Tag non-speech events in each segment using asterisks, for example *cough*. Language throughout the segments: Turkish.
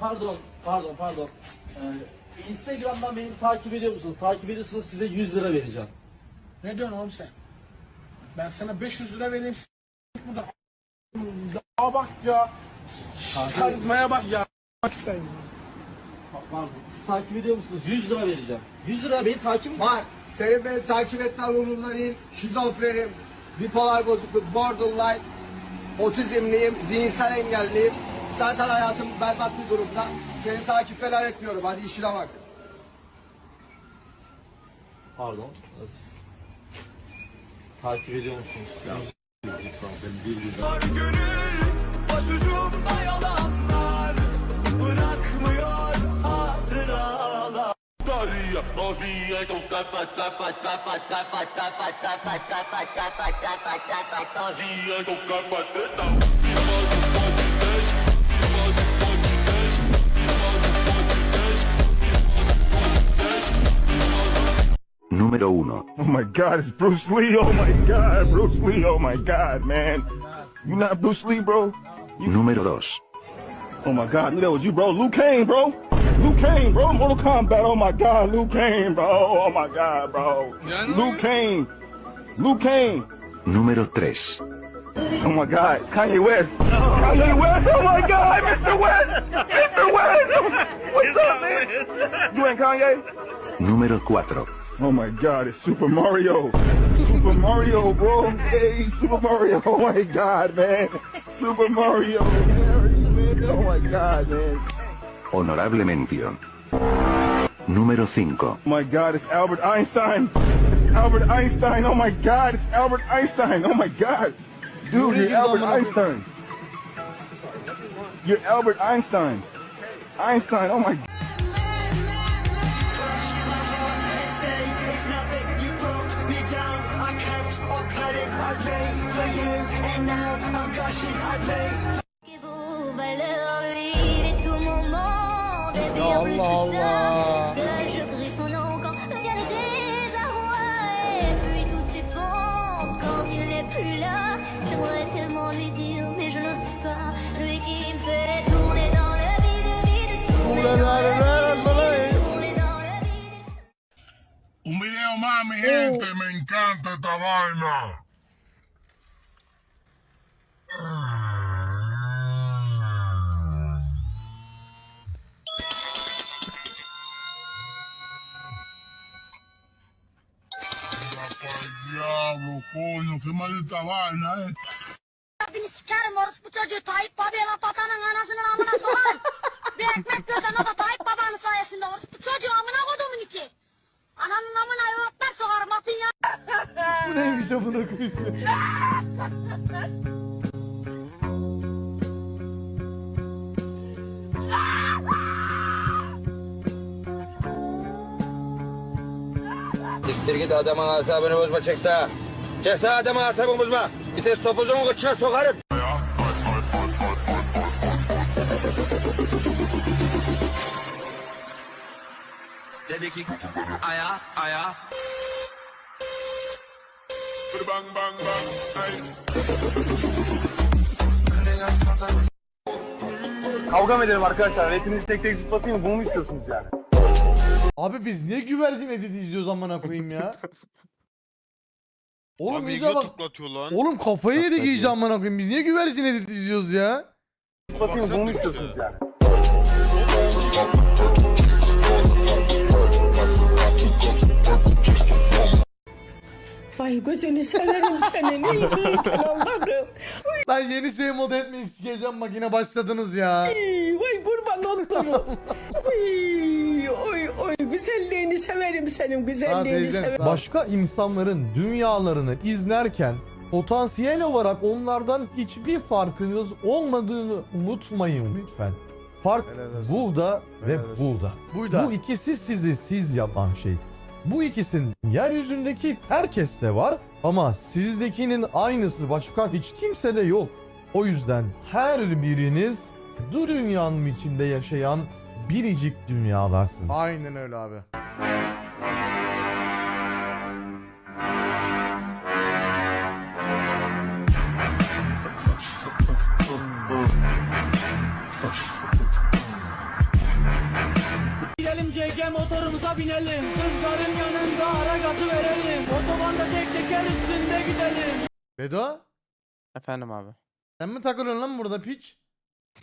Pardon, pardon, pardon. Ee, Instagram'dan beni takip ediyor musunuz? Takip ediyorsanız size 100 lira vereceğim. Ne diyorsun oğlum sen? Ben sana 500 lira vereyim. s- Burada. Ya bak ya. Karizmaya bak ya. Bak isteyim. Pa- Pardon, siz takip ediyor musunuz? 100 lira vereceğim. 100 lira beni takip edin. Bak senin beni takip etmen umurumda değil. Şizofrenim, bipolar bozukluk, borderline, otizmliyim, zihinsel engelliyim. Zaten hayatım berbat bir durumda. Seni takip falan etmiyorum. Hadi işine bak. Pardon, takip ediyor musunuz? Var gönül başucumda yalanlar Bırakmıyor hatıralar Daria, Rosia, tapa tapa tapa tapa tapa tapa tapa tapa tapa tapa Rosia, tapa tapa Número 1. Oh my God, it's Bruce Lee. Oh my God, Bruce Lee. Oh my God, man. You not Bruce Lee, bro? You... Número 2. Oh my God, that was you, bro. Luke Kane, bro. Luke Kane, bro. Mortal Kombat. Oh my God, Luke Kane, bro. Oh my God, bro. Luke Kane. Luke Kane. Número 3. Oh my God, Kanye West. Kanye West. Oh my God, Mr. West. Mr. West. What's up, man? You and Kanye? Número 4. Oh my god, it's Super Mario. Super Mario, bro. Hey, Super Mario. Oh my god, man. Super Mario. Oh my god, man. Honorable mención. Número 5. Oh my god, it's Albert Einstein. It's Albert Einstein. Oh my god, it's Albert Einstein. Oh my god. Dude, you're Albert. Einstein. You're Albert Einstein. Einstein, oh my god. I cut it, I paid for you. And now I'm gushing, I pay gente, me encanta esta vaina. Diablo, coño, qué maldita vaina, eh. Seni sikerim orospu çocuğu Tayyip Babi'ye laf atanın anasının amına. Bir ekmek o da Tayyip Baba'nın sayesinde orospu çocuğu amına kodumun iki. Ananın amına neymiş amına koyayım? Siktir git adamın asabını bozma çekse. Çekse adamın asabını bozma. Bir test topuzunu kıçına sokarım. Dedi ki aya aya Bang, bang, bang, ay. Kavga mı edelim arkadaşlar? Hepinizi tek tek zıplatayım mı? Bunu mu istiyorsunuz yani? Abi biz niye güvercin editi izliyoruz amına koyayım ya? Oğlum Abi iyice bak. tıklatıyor lan. Oğlum kafayı yedik iyice amına koyayım. Biz niye güvercin editi izliyoruz ya? Zıplatayım mı? Bunu mu istiyorsunuz yani? Gözünü severim senin. İyi *laughs* Allah'ım. Lan yeni şey mod etmeyi sikeceğim bak yine başladınız ya. Vay kurban olurum. *laughs* Oy oy oy güzelliğini severim senin Ha, güzelliğini teyzem, severim. sağ ol. Başka insanların dünyalarını izlerken potansiyel olarak onlardan hiçbir farkınız olmadığını unutmayın lütfen. Fark Helal olsun. burada ve Helal olsun. burada. Bu ikisi sizi siz yapan şey. Bu ikisinin yeryüzündeki herkeste var ama sizdekinin aynısı başka hiç kimsede yok. O yüzden her biriniz bu dünyanın içinde yaşayan biricik dünyalarsınız. Aynen öyle abi. CC motorumuza binelim. Kızların yanında ara gazı verelim. Otobanda tek teker üstünde gidelim. Bedo Efendim abi. sen mi takılıyorsun lan burada piç? *laughs*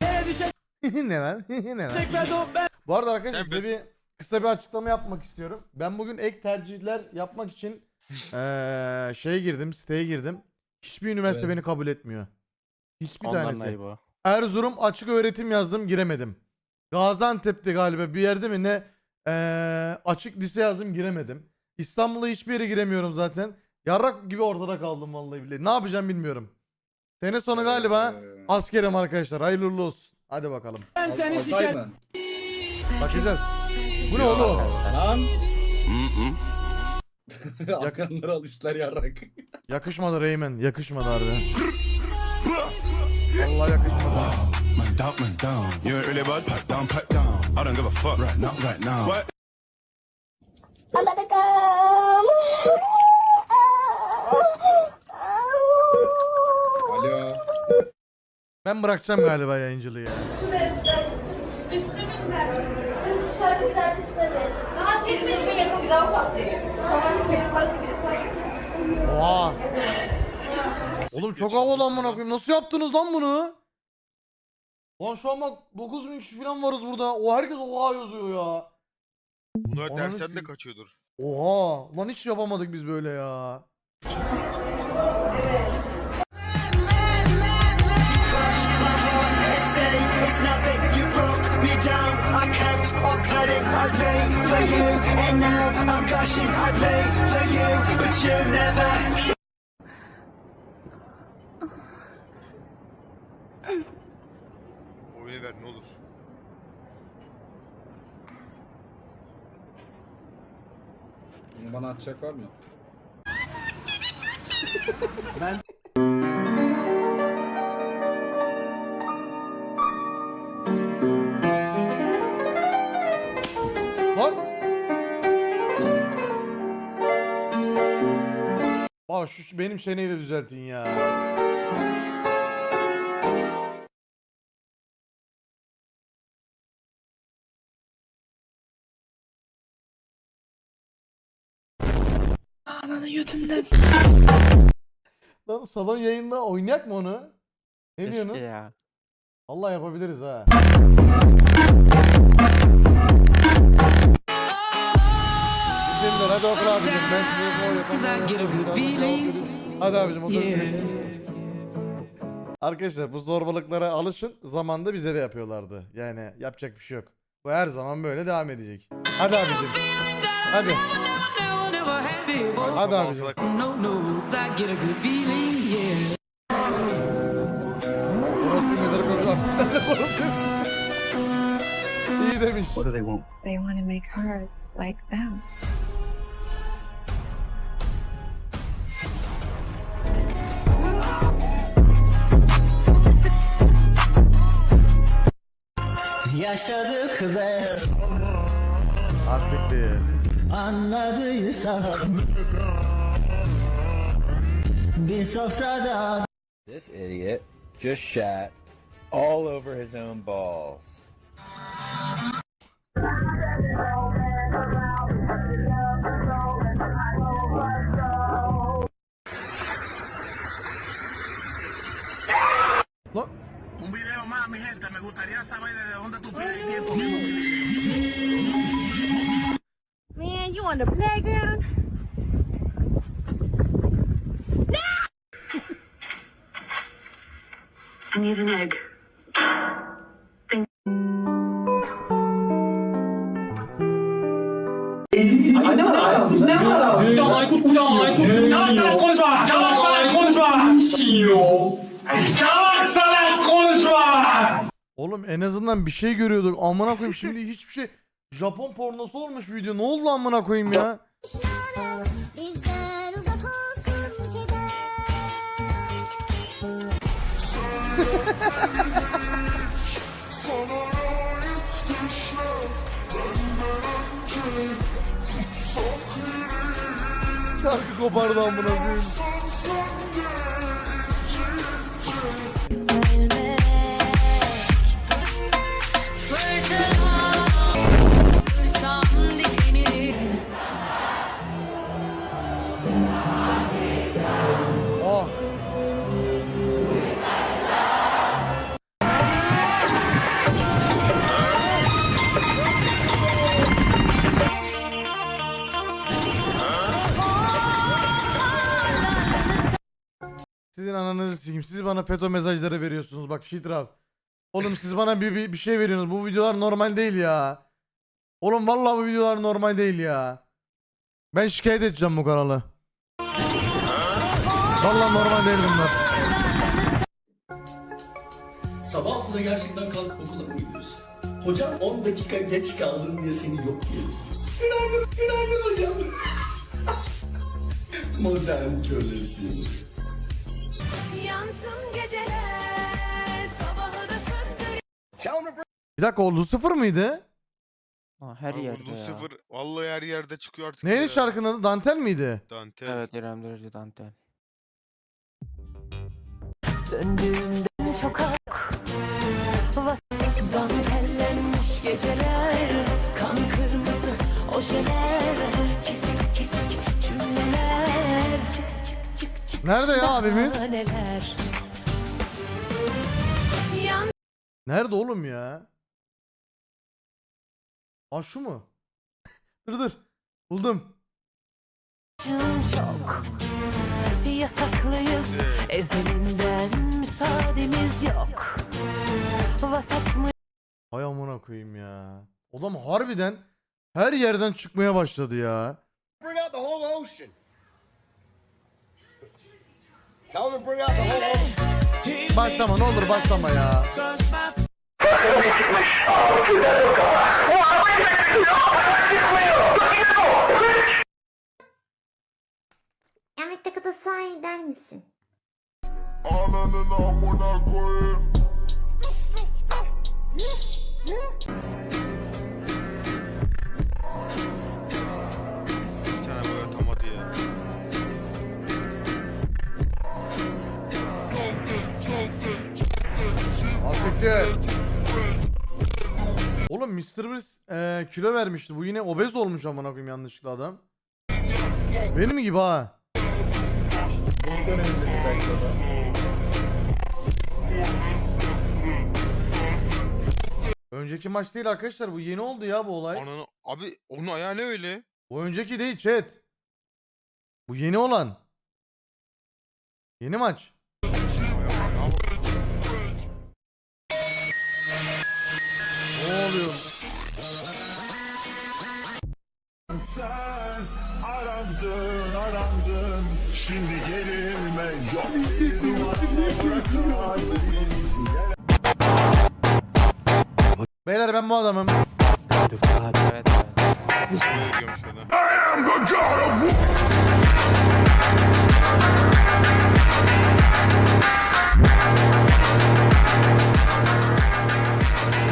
Nereye düşecek *laughs* ne lan? *laughs* ne lan? Bedo ben? Bu arada arkadaşlar size bir kısa bir açıklama yapmak istiyorum. Ben bugün ek tercihler yapmak için eee şeye girdim, siteye girdim. Hiçbir üniversite beni kabul etmiyor. Hiçbir Ondan tanesi. o. Erzurum açık öğretim yazdım giremedim. Gaziantep'te galiba bir yerde mi ne eee, açık lise yazdım giremedim. İstanbul'a hiçbir yere giremiyorum zaten. Yarrak gibi ortada kaldım vallahi billahi. Ne yapacağım bilmiyorum. Sene sonu galiba askerim arkadaşlar. Hayırlı uğurlu olsun. Hadi bakalım. Ben seni siker. Bakacağız. Bu ne oğlum? Afganlara *laughs* alışlar yarrak. Yakışmadı Reymen. Yakışmadı harbi. Vallahi yakışmadı. Down, man down. You ain't really bad. Pat down, pat down. I don't give a fuck right now, right now. What? I'm about to come. Alo. Ben bırakacağım galiba yayıncılığı ya. Oha. Oğlum çok havalı amına koyayım. Nasıl yaptınız lan bunu? Lan şu an bak 9000 kişi falan varız burada. O herkes oha yazıyor ya. Bunu Ananı dersen de kaçıyordur. Oha. Lan hiç yapamadık biz böyle ya. İt's nothing, you broke me down. I kept on cutting, I paid for you, and now I'm gushing. I paid for you, but you never. Ver ne olur. Bana atacak var mı? *laughs* Lan. Bak şu şu benim çeneyi de düzeltin ya. Lan salon yayında oynayak mı onu? Ne Keşke diyorsunuz? ya. Allah yapabiliriz ha. Güzeller hadi okul abicim. Ben size o. Hadi abicim otobüs Arkadaşlar bu zorbalıklara alışın. Zamanında bize de yapıyorlardı. Yani yapacak bir şey yok. Bu her zaman böyle devam edecek. Hadi abicim. Hadi. Hadi abicim. Orospu mezarı koymuş aslında. *laughs* İyi demiş. They want to make her like them. Yaşadık ve Asiktir. Anladıysan bir sofrada This idiot just shat all over his own balls. Lan. Un video más, mi gente. Me gustaría saber de dónde tú pides tiempo. On the playground? I *laughs* need an egg. Aykut uyan Aykut. Salak salak konuşma. Salak salak konuşma. Salak salak konuşma. Oğlum en azından bir şey görüyorduk. Amına koyayım şimdi hiçbir şey. Japon pornosu olmuş video. Ne oldu amına koyayım ya? Bizden uzak olsun keder. Şarkı kopardı amına koyayım. Sizin ananızı sikeyim. Siz bana FETÖ mesajları veriyorsunuz. Bak Şitraf. Oğlum siz bana bir, bir, bir şey veriyorsunuz. Bu videolar normal değil ya. Oğlum vallahi bu videolar normal değil ya. Ben şikayet edeceğim bu kanalı. Vallahi normal değil bunlar. Sabah 6'da gerçekten kalkıp okula mı gidiyorsun? Hocam 10 dakika geç kaldın diye seni yok diye. Günaydın, günaydın hocam. *laughs* Modern kölesi. Bir dakika oldu sıfır mıydı? Her yerde ya. sıfır. Vallahi her yerde çıkıyor artık. Neydi şarkının adı? Dantel miydi? Dante. Evet İrem Derici Dantel. Söndüğümden çok ak Dantellenmiş geceler Kan kırmızı ojeler Nerede ya abimiz? Neler Nerede oğlum ya? Aa şu mu? *laughs* dur dur. Buldum. Çok Yasaklıyız Ezelinden müsaademiz yok Vasat mı Hay amına koyayım ya. Adam harbiden her yerden çıkmaya başladı ya. Bring out the whole ocean. Tell them to bring out the whole ocean. Başlama ne olur başlama ya. Yemekte kıtasay der misin? Ananın amına koyayım. Kilo vermişti. Bu yine obez olmuş amına koyayım yanlışlıkla adam. Benim gibi ha. Önceki maç değil arkadaşlar bu yeni oldu ya bu olay. Ananı abi onun ayağı ne öyle? Bu önceki değil chat. Bu yeni olan. Yeni maç. Sen arandın arandın şimdi gerilme yok Beyler ben bu adamım. Evet.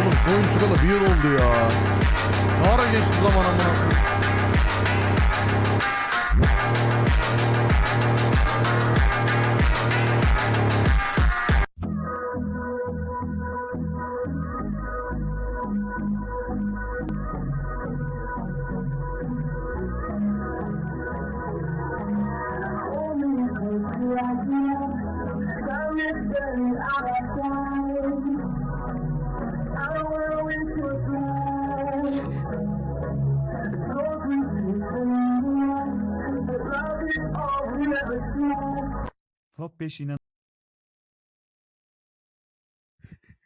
Oğlum şu oyun çıkalı bir yıl oldu ya. Ne ara geçti zaman amına koyayım. Top 5 inan *laughs*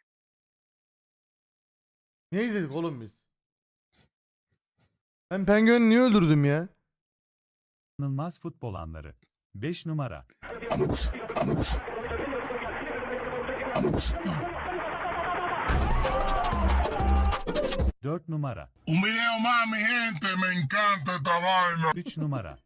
Ne izledik oğlum biz? Ben Penguin'i niye öldürdüm ya? inanılmaz futbol anları. 5 numara. Dört numara. Un video más, mi gente, me encanta esta vaina. 3 numara.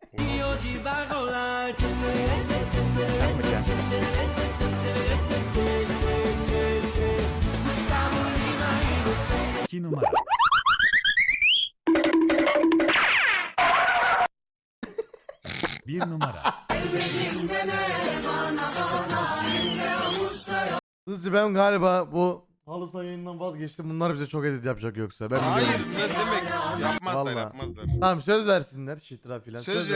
İki numara. Bir numara. Hızlıca ben galiba bu halı saha yayından vazgeçtim. Bunlar bize çok edit yapacak yoksa. Ben Hayır biliyorum. ne demek? Yapmazlar Vallahi. yapmazlar. Tamam söz versinler. Şitra filan. Söz Söz, ver-